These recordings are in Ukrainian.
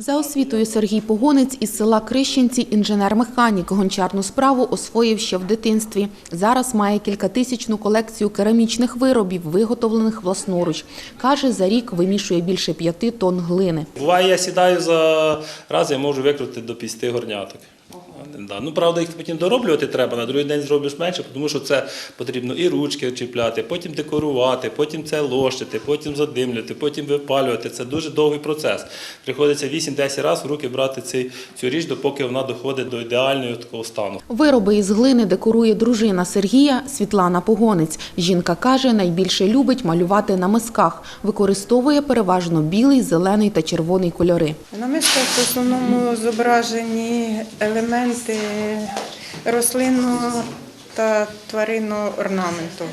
За освітою Сергій Погонець із села Крищенці інженер-механік гончарну справу освоїв ще в дитинстві. Зараз має кількатисячну колекцію керамічних виробів, виготовлених власноруч. Каже, за рік вимішує більше п'яти тонн глини. Буває, я сідаю за раз, я можу викрути до 50 горняток. Да. Ну, правда, їх потім дороблювати треба, на другий день зробиш менше, тому що це потрібно і ручки чіпляти, потім декорувати, потім це лощити, потім задимлювати, потім випалювати. Це дуже довгий процес. Приходиться 8-10 разів в руки брати цей, цю річ, допоки вона доходить до ідеального такого стану. Вироби із глини декорує дружина Сергія Світлана Погонець. Жінка каже, найбільше любить малювати на мисках. Використовує переважно білий, зелений та червоний кольори. На мисках в основному зображені елементи рослинного та тваринного орнаменту.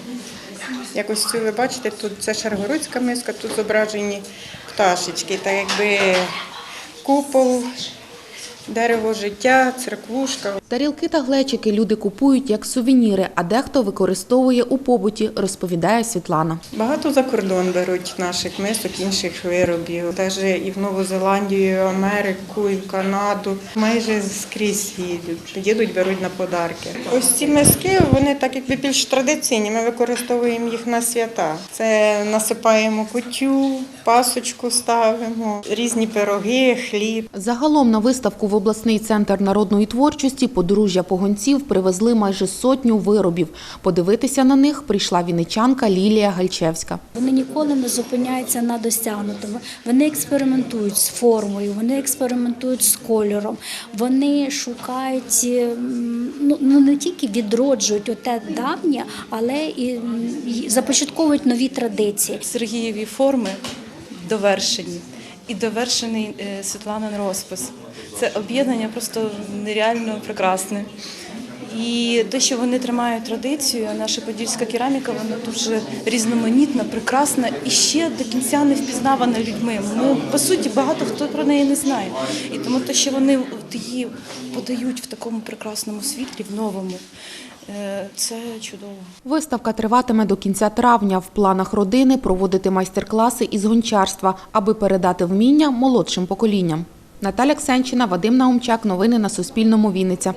Як ось ви бачите, тут це шаргородська миска, тут зображені пташечки, та якби купол, дерево життя, церквушка. Тарілки та глечики люди купують як сувеніри, а дехто використовує у побуті, розповідає Світлана. Багато за кордон беруть наших мисок, інших виробів. Навіть і в Нову Зеландію, і в Америку, і в Канаду. Майже скрізь їдуть. Їдуть, беруть на подарки. Ось ці миски, вони так якби більш традиційні. Ми використовуємо їх на свята. Це насипаємо кутю, пасочку ставимо, різні пироги, хліб. Загалом на виставку в обласний центр народної творчості подружжя погонців привезли майже сотню виробів. Подивитися на них прийшла вінничанка Лілія Гальчевська. Вони ніколи не зупиняються на досягнутому. Вони експериментують з формою, вони експериментують з кольором. Вони шукають ну, ну не тільки відроджують оте давнє, але і започатковують нові традиції. Сергієві форми довершені і довершений Світлана Світланин розпис. Це об'єднання просто нереально прекрасне. І те, що вони тримають традицію, наша подільська кераміка, вона дуже різноманітна, прекрасна і ще до кінця не впізнавана людьми. Ну, по суті, багато хто про неї не знає. І тому те, що вони її подають в такому прекрасному світлі, в новому, е, це чудово. Виставка триватиме до кінця травня. В планах родини проводити майстер-класи із гончарства, аби передати вміння молодшим поколінням. Наталя Ксенчина, Вадим Наумчак. Новини на Суспільному. Вінниця.